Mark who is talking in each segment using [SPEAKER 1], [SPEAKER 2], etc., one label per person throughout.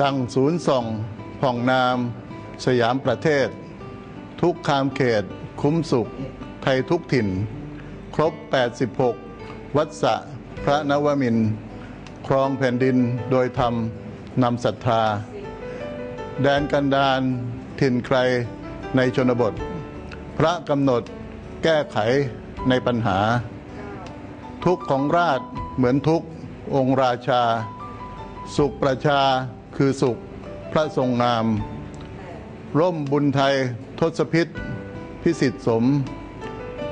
[SPEAKER 1] ดังศูนย์ส่องผ่องนาม สยามประเทศ ทุกคามเขต คุ้มสุข ไทยทุกถิ่น ครบ 86 วัดสะพระนวมิน ครองแผ่นดินโดยธรรมนำศรัทธา แดนกันดานถิ่นใครในชนบท พระกำหนดแก้ไขในปัญหา ทุกของราชเหมือนทุกองราชา สุขประชา คือสุข พระทรงงาม ร่มบุญไทย ทศพิษ พิสิทธิสม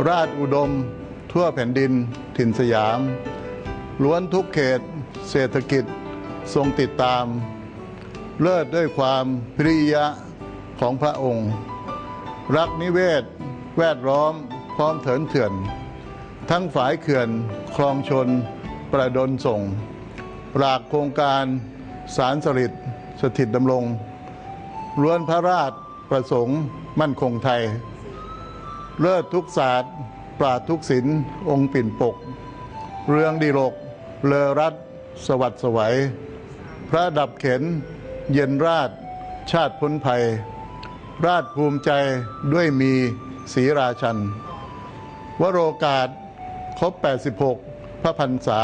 [SPEAKER 1] ราชอุดม ทั่วแผ่นดินถิ่นสยาม ล้วนทุกเขต เศรษฐกิจทรงติดตาม เลิศด้วยความพิริยะของพระองค์ รักนิเวศ แวดล้อมพร้อมเถินเถื่อน ทั้งฝ่ายเขื่อนคลองชนประดลส่งรากโครงการ สารสริตสถิตดำรงล้วนพระราชประสงค์มั่นคงไทย เลิศทุกศาสตร์ปราดทุกศิลป์องค์ปิ่นปก เรืองดีรกเลอรัตสวัสดิ์สวัย พระดับเข็น เย็นราช ชาติพ้นภัย ราชภูมิใจด้วยมีศรีราชัน วโรกาสครบ 86 พระพรรษา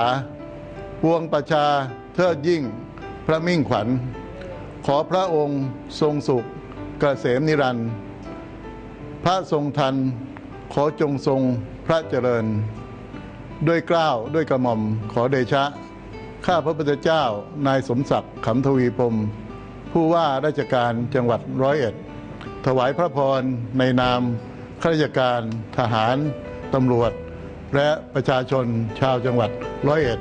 [SPEAKER 1] ปวงประชาเทิดยิ่ง พระมิ่งขวัญ ขอพระองค์ทรงสุขเกษมนิรันดร์พระทรงทัน ขอจงทรงพระเจริญ ด้วยเกล้าวด้วยกระหม่อมขอเดชะ ข้าพระพุทธเจ้านายสมศักดิ์ขำทวีพรมผู้ว่าราชการจังหวัดร้อยเอ็ด ถวายพระพรในนามข้าราชการทหารตำรวจ และประชาชนชาวจังหวัดร้อยเอ็ด